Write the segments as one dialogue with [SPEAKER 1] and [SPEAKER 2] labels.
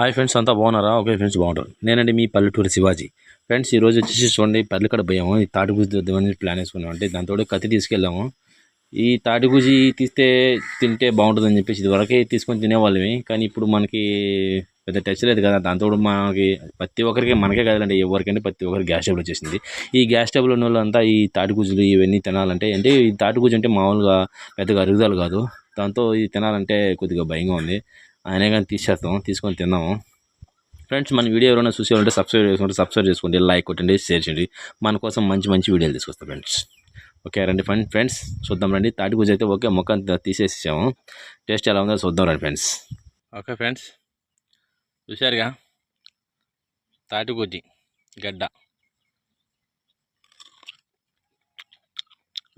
[SPEAKER 1] Hi friends అంతా బాగున్నారా? Okay friends బాగుంటారు. నేనండి మీ పల్లెటూరు శివాజీ. ఫ్రెండ్స్ ఈ రోజు వచ్చేసి చూడండి పల్లెకడ భయము ఈ తాటిపూజి చూద్దామని ప్లాన్ వేసుకున్నాం. అంటే దాంతో కత్తి తీసుకెళ్ళాము. ఈ తాటిపూజి తీస్తే తింటే బాగుంటుందని చెప్పేసి ఇది వరకే తీసుకొని తినేవాళ్ళమే. కానీ ఇప్పుడు మనకి పెద్ద టచ్ లేదు కదా. దాంతో మనకి ప్రతి ఒక్కరికి మనకే కదండి. ఎవరికైనా ప్రతి ఒక్కరికి గ్యాస్ ట్రబుల్ వచ్చేసింది. ఈ గ్యాస్ ట్రబుల్ ఉన్న వాళ్ళంతా ఈ తాటిగుజులు ఇవన్నీ తినాలంటే అంటే ఈ తాటిపూజ అంటే మామూలుగా పెద్దగా అరుగుదల కాదు. దాంతో ఇది తినాలంటే కొద్దిగా భయంగా ఉంది. ఆయన కానీ తీసేస్తాం తీసుకొని తిన్నాము. ఫ్రెండ్స్ మన వీడియో ఎవరైనా చూసేవాళ్ళంటే సబ్స్క్రైబ్ చేసుకుంటే సబ్స్క్రైబ్ చేసుకోండి లైక్ కొట్టండి షేర్ చేయండి. మన కోసం మంచి మంచి వీడియోలు తీసుకొస్తాం ఫ్రెండ్స్ ఓకే రండి ఫ్రెండ్ ఫ్రెండ్స్ చూద్దాం రండి. తాటి గుజ్జు అయితే ఓకే మొక్క తీసేసాము టేస్ట్ ఎలా ఉందో చూద్దాం రండి ఫ్రెండ్స్ ఓకే ఫ్రెండ్స్ చూశారుగా? తాటి గుజ్జి గడ్డ.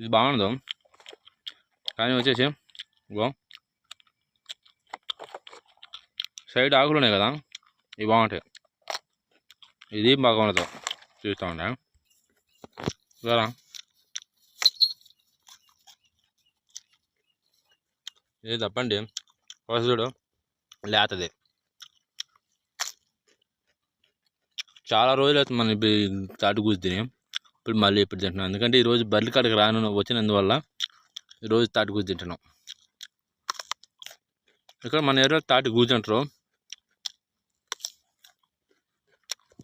[SPEAKER 1] ఇది బాగుండదు. కానీ వచ్చేసి గో సైడ్ ఆకులు ఉన్నాయి కదా ఇవి బాగుంటాయి. ఇది బాగుండదు చూస్తూ ఉండే. కదా ఇది తప్పండి. ఫస్ట్ చూడు లేతది. చాలా రోజులు అవుతుంది మనం ఇప్పుడు తాటి కూసి తిని ఇప్పుడు మళ్ళీ ఇప్పుడు తింటున్నాం. ఎందుకంటే ఈరోజు బర్రెల కాడికి రాను వచ్చినందువల్ల ఈరోజు తాటి కూసి తింటున్నాం. ఇక్కడ మన ఏరియాలో తాటి గూజు అంటారు.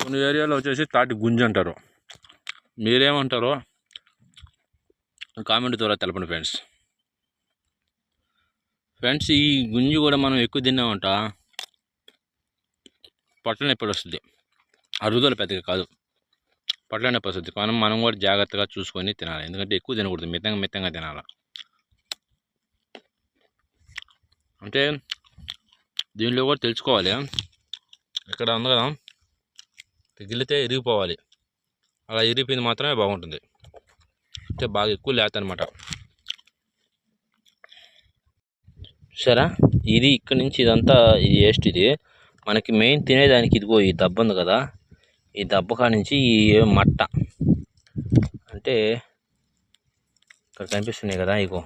[SPEAKER 1] కొన్ని ఏరియాలో వచ్చేసి తాటి గుంజ అంటారు. మీరేమంటారో కామెంట్ ద్వారా తెలపండి ఫ్రెండ్స్. ఫ్రెండ్స్ ఈ గుంజి కూడా మనం ఎక్కువ తిన్నామంట. పొట్ల నొప్పి వస్తుంది. అరుగుదల పెద్దగా కాదు. పొట్ల నొప్పి వస్తుంది. మనం మనం కూడా జాగ్రత్తగా చూసుకొని తినాలి. ఎందుకంటే ఎక్కువ తినకూడదు. మితంగా మితంగా తినాలి. అంటే దీనిలో కూడా తెలుసుకోవాలి. ఇక్కడ ఉంది కదా. పిగిలితే ఇరిగిపోవాలి. అలా ఇరిగిపోయింది మాత్రమే బాగుంటుంది. అంటే బాగా ఎక్కువ లేత అనమాట సరే ఇది ఇక్కడ నుంచి ఇదంతా ఇది వేస్ట్ ఇది. మనకి మెయిన్ తినేదానికి ఇదిగో ఈ దెబ్బ ఉంది కదా. ఈ దెబ్బ కాడ నుంచి ఈ మట్ట. అంటే ఇక్కడ కనిపిస్తున్నాయి కదా ఇగో.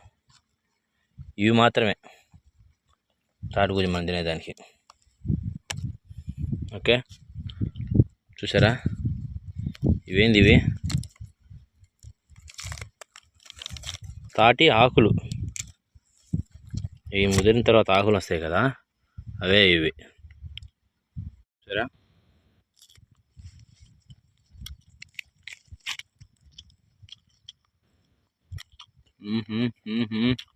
[SPEAKER 1] ఇవి మాత్రమే. తాటిపూజ మనం తినేదానికి. ఓకే? చూసారా ఇవేంది ఇవి? తాటి ఆకులు. ఇవి ముదిరిన తర్వాత ఆకులు వస్తాయి కదా? అవే ఇవి. సరే mm-hmm.